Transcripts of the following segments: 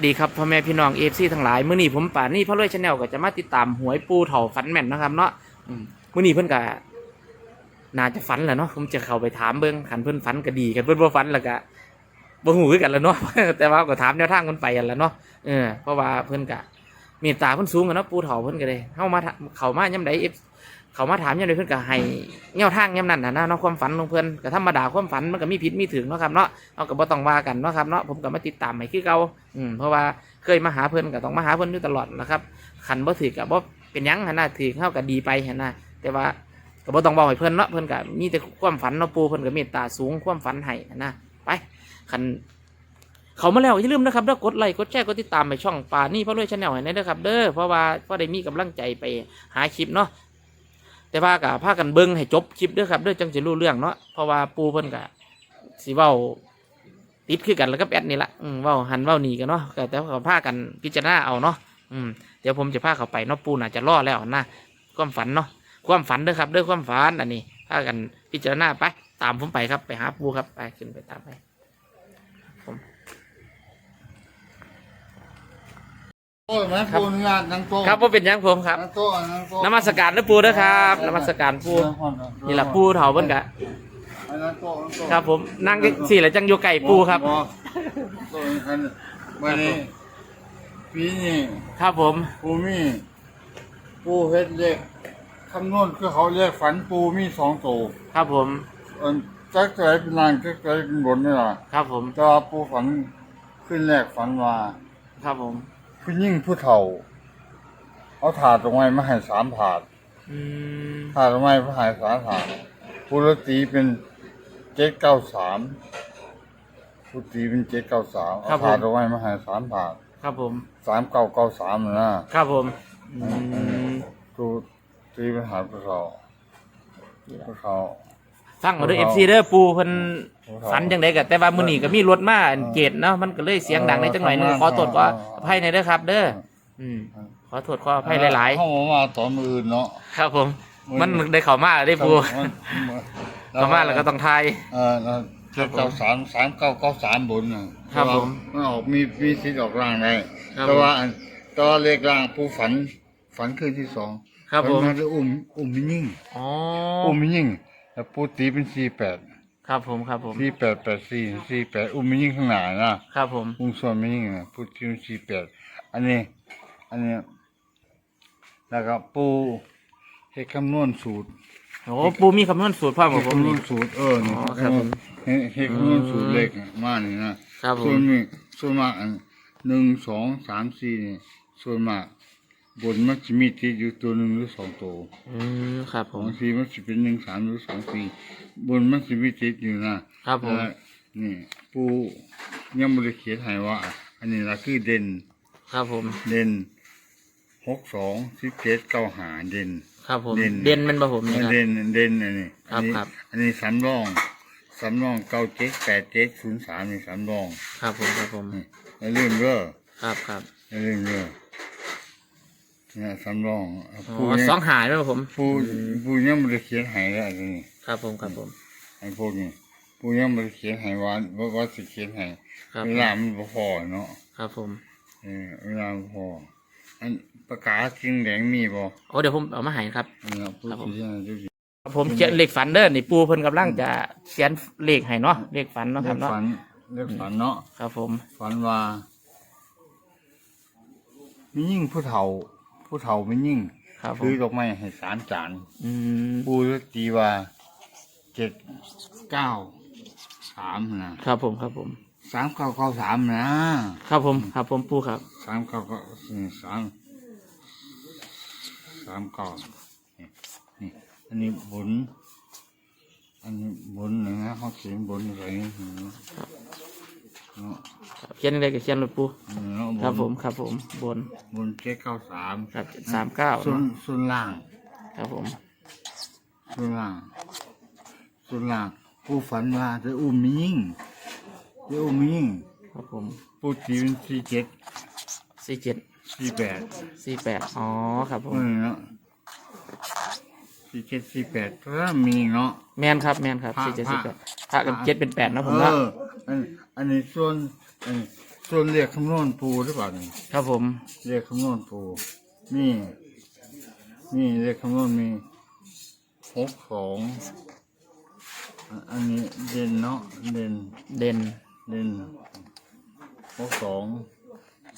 ดีครับพ่อแม่พี่น้องเอฟซีทั้งหลายมื้อนี้ผมป่านี่พ่อรวยชาแนลก็จะมาติดตามหวยปูเถาฝันแม่นนะครับเนาะอืมมื้อนี้เพิ่อนก็น่าจะฝันแหละเนาะผมจะเข้าไปถามเบิ่งคันเพิ่อนฝันก็ดีกันเพิ่อนบ่ฝันแล้วก็บ่ฮู้คือกันแล้วเนาะแต่ว่าก็ถามแนวทางเพิ่นไปกันแล้วเนาะเออเพราะว่าเพิ่อนก็เมตตาเพิ่อนสูงกันเนาะปูเถาเพิ่อนก็เลยเฮามาเข้ามายามใดเอฟ เขามาถามยามใดเพิ่อนก็ให้แนวทางยามนั้นน่ะนะเนาะความฝันของเพิ่อนก็ธรรมดาความฝันมันก็มีผิดมีถึงเนาะครับเนาะเอาก็บ่ต้องว่ากันเนาะครับเนาะผมก็มาติดตามให้คือเก่าอืมเพราะว่าเคยมาหาเพื่อนก็ต้องมาหาเพื่อนอยู่ตลอดนะครับขันบ่ถือกับบ่เป็นยังหันนะถือเข้ากับดีไปหันนะแต่ว่าก็บ่ต้องบอกให้เพื่อนเนาะเพื่อนก็มีแต่ความฝันเนาะปูเพื่อนก็เมตตาสูงความฝันให้นะไปขันเขามาแล้วอย่าลืมนะครับเด้อกดไลค์กดแชร์กดติดตามไปช่องป่านี่พ่อรวยชาแนลให้ได้ครับเด้อเพราะว่าพ่อได้มีกำลังใจไปหาคลิปเนาะ แต่ว่าก็พากันเบิ่งให้จบคลิปด้อครับด้อจังจะรู้เรื่องเนาะเพราะว่าปูเพิ่นก็สิเว้าติดคือกันแล้วก็แอดนี่ละอืมเว่าหันเว่าหนีกันเนาะก็แต่ว่าเขาพากันพิจารณาเอาเนาะอืมเดี๋ยวผมจะพาเขาไปเนาะปูน่าจะรอดแล้วนะความฝันเนาะความฝันเด้อครับเด้อความฝันอันนี้พากันพิจารณาไป ตามผมไปครับไปหาปูครับไปขึ้นไปตามไปผม โอ้ยแม่ครับปูนงานนั่งโต๊ะครับว่าเป็นหยังผมครับนั่งโต๊ะนั่งโต๊ะนมัสการนะปูเด้อครับนมัสการปูนี่แหละปูเถาเพิ่นกะนั่งโต๊ะนั่งโต๊ะครับ ผมนั่งสี่แหละจังโยไก่ปูครับ โต๊ะกันวันนี้ปีนี้ครับผมปูมีปูเฮ็ดเลขคำนวณคือเขาเรียกฝันปูมีสองตัวครับผมอันจักใจเป็นล่างจักใจเป็นบนนี่ล่ะครับผมแต่ว่าปูฝันขึ้นแรกฝันว่า ครับผม ผู้ยิ่งผู้เฒ่า เอาถาดตรงไว้มาให้สามถาดอืมถาดตรงไว้มาให้สามถาดปูรตีเป็นเจ็ดเก้าสามปูตีเป็นเจ็ดเก้าสามเอาถาดตรงไว้มาให้สามถาดครับผม สามเก้าเก้าสามนะครับผมอืมปูตีเป็นหาดผู้เฒ่าผู้เฒ่า ฟังมาด้วยเอฟซีเด้อปูเพิ่นครับฝันจังไดก็แต่ว่ามื้อนี้ก็มีรถมาอันเกตเนาะมันก็เลยเสียงดังในจังหน่อยหนึงเออขอโทษขอเอออภัยในอยเด้อครับ เด้ออืมขอโทษขออภัยหลายเข้ามาว่าตอนมืออื่นเนาะๆครับผม มันได้เข้ามาแล้วได้ปูมันมันเข้ามาแล้วก็ต้องทายเออแล้วเจ็ดเก้าสามสามเก้าเก้าสามบนน่ะครับผมมันออกมีมีสิทธิ์ออกร่างได้ครับแต่ว่าอันแตัวาเลขร่างผู้ฝันฝันคืนที่สองครับผมฝันว่าได้อุ้มอุ้มมิยิ่งอ๋ออุ้มมิยิ่ง แล้วปูตีเป็นสี่แปดครับผมครับผมสี่แปดแปดสี่สี่แปดอุ้มมิยิ่งข้างหน้านะครับผมอุ้มส่วนมิยิ่งนะปูตีเป็นสี่แปดอันนี้ อันนี้ แล้วก็ปูเฮ็ดคำนวณสูตรโอ้ปูมีคำนวณสูตรพร้อมกับผมคำนวนี่ณสูตรเออนี่อ๋อครับผมเฮ็ดเฮ็ดคำนวณสูตรเลขน่ะมานี่นะครับผม ส่วนนี้ส่วนมากอันหนึ่งสองสามสี่นี่ส่วนมาก บนมันจะมีติดอยู่ตัวหนึ่งหรือสองตัวอืมครับผม บางทีมันจะเป็นหนึ่งสามหรือสองสี่บนมันจะมีติดอยู่นะครับผม แล้วนี่ปูยังไม่ได้เขียนให้ว่า อันนี้ละคือเด่นครับผม เด่นหกสองสิบเจ็ดเก้าหาเด่น ครับผม เด่น เด่นแมันบ่ผมนี่ครับ เด่นเด่นอันนี้ครับอันนี้ครับ อันนี้สำรองสำรองเก้าเจ็ดแปดเจ็ดศูนย์สามนี่สำรองครับผมครับผมนี่อย่าลืมเด้อครับครับอย่าลืมเด้อ เนี่ยสำรองอ๋ผู้อยังสองหายไหมผม ผู้ผู้ยังไม่ได้เขียนให้แล้วอันนี้ครับผมครับผมไอ้พวกนี้ผู้ยังไม่ได้เขียนให้ว่าว่าว่าสิเขียนให้ครับเวลามันบ่พอเนาะครับผมเออเวลามันพออันประกาศจริงแดงมีบ่โอ้เดี๋ยวผมเอามาใหายครับ เนี่ยผู้ครับผม ที่จะดูสิผมเขียนเลขฝันเด้อนี่ปูเพิ่นกำลังจะเขียนเลขให้เนาะเลขฝันเนาะเรีคยรับกเนาะฝันเรียกฝันเนาะ ครับผม ฝันว่ามียิ่งผู้เฒ่า ผู้เฒ่ามียิ่งครับผมซื้อดอกไม้ให้สามจานอืมปูตีว่าเจ็ดเก้าสามนะครับผมครับผมสามเก้าเก้าสามนะครับผมครับผมปูครับสามเก้าเก้าสามสามเก้านี่นี่อันนี้บนอันนี้บนนะเขาเขียนบนอะไรนี่ เนาะเขียนอะไรก็เขียนเลยปูอันนี้เนาะครับผมครับผมบนบนเจ็ดเก้าสามครับสามเก้าส่วนส่วนล่าง ครับผมส่วนล่างส่วนล่างผู้ฝันว่าจะอุ้มมียิ่งจะอุ้มมียิ่งครับผมผู้ตีเป็นสี่เจ็ดสี่เจ็ดสี่แปดสี่แปดอ๋อครับผมเออเนาะ สี่เจ็ดสี่แปดถ้ามีเนาะ แมนครับแมนครับพระสี่เจ็ดพระ สี่แปดถ้ากับเจ็ดเป็นแปดนะผมเอว่าออันอันนี้ส่วนอันนี้ส่วนเรียกคำนวณปูหรือเปล่านี่ครับผมเรียกคำนวณปูนี่นี่เรียกคำนวณมีหกสองอะอันนี้เด่นเนาะเด่นเด่นเด่นหกสอง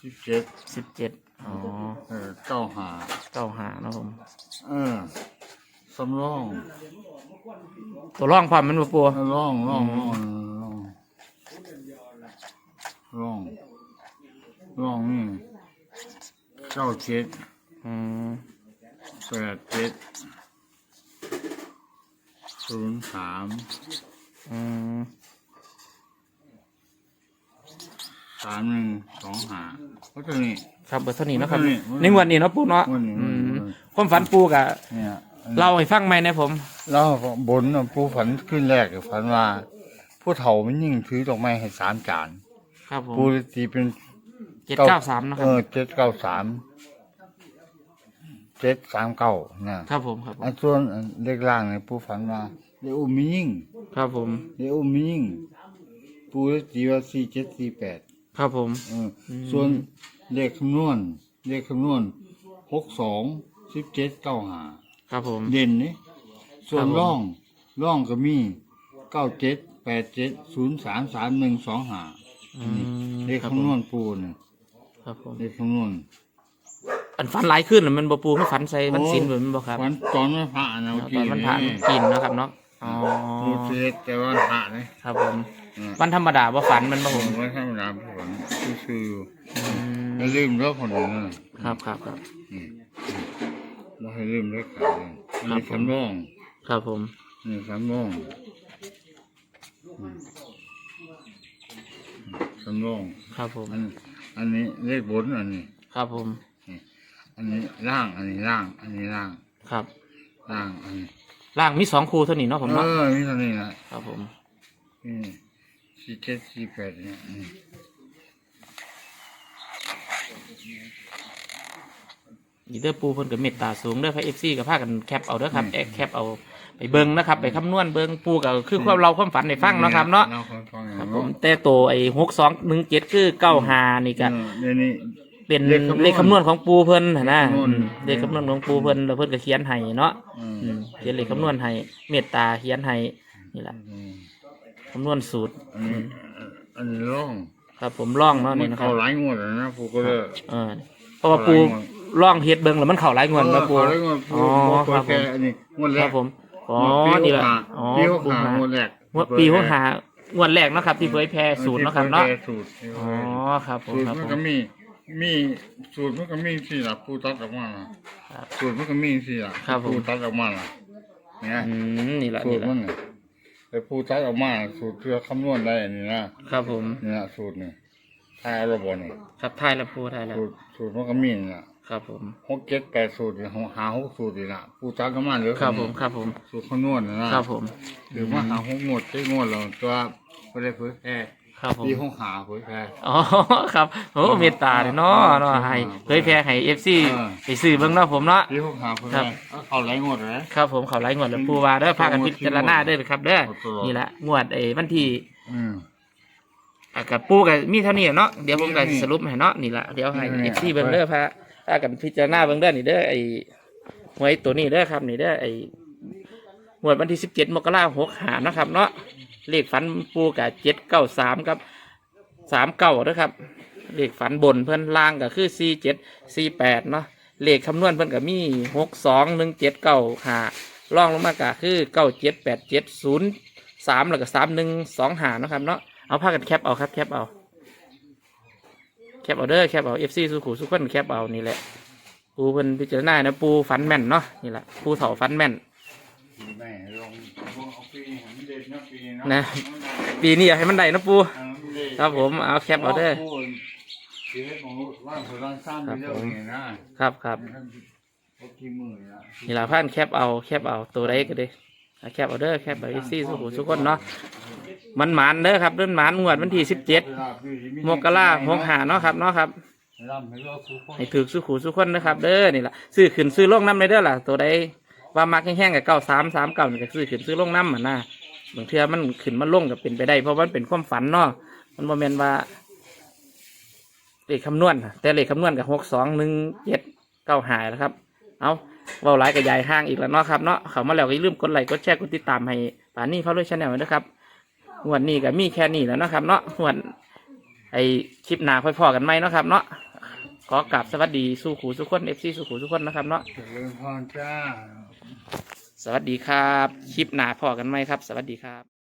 สิบเจ็ดสิบเจ็ดอ๋อเออเก้าหาเก้าหานะผม เออ สำรองตัวร่องความมันบ่ปูร่องร่องร่องร่องร่องร่องนี่เก้าเจ็ดอืมแปดเจ็ดศูนย์สามอืมสามหนึ่งสองหาเพราะตัวนี้ ครับเบอร์เท่านี้เนาะครับนี่ในงวดนี้เนาะปูเนาะงวดนี้ อืมงวดนี้ความฝันปูกะเนี่ย เล่าให้ฟังไหมนะผมเราบนน่ะผู้ฝันขึ้นแรกฝันว่า ผู้เฒ่ามันยิ่งถือดอกไม้ให้สามจานครับผมผู้ตีเป็นเจ็ดเก้าสามนะคเอรับอเจ็ดเก้าสามเจ็ดสามเก้านะครับผมครับผมอันส่วนเลขล่างเนี่ยผู้ฝันว่าเดี๋ยวอุ้มมียิ่งครับผมเดี๋ยวอุ้มมียิ่งผู้ตีว่าสี่เจ็ดสี่แปด ครับผม เอออม ส่วนเลขคำนวณเลขคำนวณหกสองสิบเจ็ดเก้าหา ครับผม เด่นนี่ส่วครันบผม ร่องร่องก็มีเก้าเจ็ดแปดเจ็ดศูนย์สามสามหนึ่งสองหาอืมเลขครับคำผนวมณปูเนี่ยครับผมเลขคำนวณอันฝันหลายขึ้นหรือมันบ่ปูมันฝันใส่มันสินเหมือนมันบ่ครับวันตอนวันพระนะตเมื่ออนกี้มันผ่านกินเนาะครับเนาะอ๋อปูเทศแต่ว่าพระเลยครับผมอืมวันธรรมดาบ่ฝันมันบ่ผผมมไม่ธรรมดาผมคืออยู่อืมไม่ลืมเรื่องคนอื่นนั่นครับครับครับอืม ไม่ให้ลืมเรื่องขายนี่คำร้องครับผมนี่คำร้องอืมคำร้องครับผม อันอันนี้เลขบนอันนี้ ครับผม อันนี้ล่างอันนี้ล่าง อันนี้ล่างครับล่างอันนี้ล่างมีสองคู่เท่านี้เนาะผมเอเนาะอนี่เท่านี้นะครับผมนี่สี่เจ็ดสี่แปดเนี่ย อืมนี่เด้อปูเพิ่นก็เมตตาสูงเด้อพระ FC ก็พากันแคปเอาเด้อครับแอกแคปเอาไปเบิ่งนะครับ ไปคำนวณเบิ่งปูก็คือความเราความฝันในฟังเนาะครับเนาะเราฟังฟังครับผเนาะมแต่โตวไอ้6217คือ95นี่ก็เออเดี๋ยวนี้เป็นเลขคำนวณเลขคำนวณของปูเพิ่นหั่นนะเลขคำนวณอืมเลขคำนวณของปูเพิ่นแล้วเพิ่นก็เขียนให้เนาะอืมอืมเขียนเลขคำนวณให้เมตตาเขียนให้นี่แหละอืมคำนวณสูตรอันนี้อันนี้ร่องครับผมล่องเนาะมันี่นนะคเข้ารับหลายงวดแล้วนะปูก็เลยเออเพราะว่าปูเข้าห ลายงวดล่องเฮ็ดเบิ่งแล้วมันเข้าหลายงวดมาปูเข้าหลายงวดปูอ๋อปูครับผแค่มอันนี้งวดแรครักบผม อ๋อปีนี่แหละหกอ๋อปีหกปูหาหางวดแรกงวดปีหกหางวดแรกเนาะครับ ที่เผยแพร่สูตรเนาะครับเนาะที่ผยแพร่สูตรอ๋อ ครับผมสูตรครับมันผก็มมี มีสูตรมันก็มีสิล่ะปูตัดออกมาล่ะครับสูตรมันก็มีสิล่ะครับผม ปูตัดออกมาล่ะเนี่ยอืม นี่แหละ สูนี่ตรแหละ มันน่ะแต่ปูตัดออกมาสูตรเพื่อคำนวณได้นี่นะครับผมนี่นะสูตรนี่ทายเอาระบบนี่ ครับท้ายแล้วปูท้ายแล้วสูตรสูตรมันก็มีนี่ล่ะ ครับผม หกเจ็ดแปดสูตรนี่หกหาหกสูตรนี่ล่ะปูตัดออกมาเหลือครับผม ครับผม สูตรคำนวณนะนะครับผม หรือว่าหาหกงวดเจ็ดงวดเราตัวไม่ได้เผยแพร่ครับผม ปีหกหาเผยแพร่ อ๋อ ครับโอ้เมตตาเลยเนาะเนาะให้เผยแพร่ให้ FC อ่าไปซื้อเบิ่งเนาะผมเนาะ ปีหกหาเผยครัแพร่บเอาเขาหลายงวดเลย ครับผมเขาไล่งวดแล้วปูว่าเด้อพากันพิจารณาเด้อครับเด้อเอาตลอดนี่แหละงวดไอ้วันที่อืม อะกับปูกับมีเท่านี้เนาะ เดี๋ยวผมก็มีเท่านี้สรุปให้เนาะ นี่แหละเดี๋ยวให้มีเท่านี้เอฟซีเบิ่งเด้อพา พากันพิจารณาเบิ่งเด้อนี่เด้อไอ้หวยตัวนี้เด้อครับ นี่เด้อไอ้งวดวันที่สิบเจ็ดมกราหกหานะครับ เนาะเลขฝันปูกับเจ็ดเก้าสามครับสามเก้าด้อครับเลขฝันบนเพื่อนล่างก็คือสี่เจ็ดสี่แปดเนาะเลขคำนวณเพื่อนก็มีหกสองหนึ่งเจ็ดเก้าหาล่องลงมาก็คือเก้าเจ็ดแปดเจ็ดศูนย์สามแล้วก็สามหนึ่งสองหานะครับเนาะเอาพากันแคปเอาครับแคปเอา แคปเอาเด้อแคปเอาเอฟซีสุขุสุขคนแคปเอานี่แหละปูเพิ่นพิจารณานะปูฟันแม่นเนาะนี่แหละปูเถาฟันแม่นแม่ลงเอาปีให้มันเด็ดนะปีเนาะนะปีนี้อยากให้มันได้นะปูเอามันเด็ดครับผมเอาแคปเอาเด้อชีวิตของลูกว่างคนร่างสร้างไปเรื่อยๆนะครับครับโอเคมือนะนี่แหละพันแคปเอาแคปเอาตัวใดก็ได้เอา แคปเอาเด้อแคปเอาเอฟซีสุขุสุขคนเนาะมันหมานเด้อครับเดินหมานงวดวันที่สิบเจ็ดมกราหกหาเนาะครับเนาะครับให้เราทุกคนให้ถือสุขุสุขคนนะครับ เด้อนี่แหละซื้อขึ้นซื้อลงน้ำเลยเด้อล่ะตัวใดว่ามักแห้งๆกับเก้าสามสามเก้านี่ก็ซื้อขึ้นซื้อลงน้ำอะนะบางเทื่อมันขึ้นมันลงก็เป็นไปได้ เพราะมันเป็นความฝันเนาะมันโมเมนว่าเลขคำนวณแต่เลขคำนวณกับหกสองหนึ่งเจ็ดเก้าหายแล้วครับ เอา เว้าหลายกับยายห้างอีกแล้วเนาะครับเนาะเขามาแล้วก็อย่าลืมกดไลค์กดแชร์กดติดตามให้ป่านนี้เขาด้วยชาแนลนะครับงวันนี้ก็มีแค่นี้แล้วเนาะครับเนาะงวันไอคลิปหน้าค่อยพอกันไหมเนาะครับเนาะขอกราบสวัสดีสู้ขู่สุกคนเอฟซีสู้ขู่สุกคนนะครับเนาะเจริญพรจ้า สวัสดีครับ คลิปหน้าพอกันไหมครับ สวัสดีครับ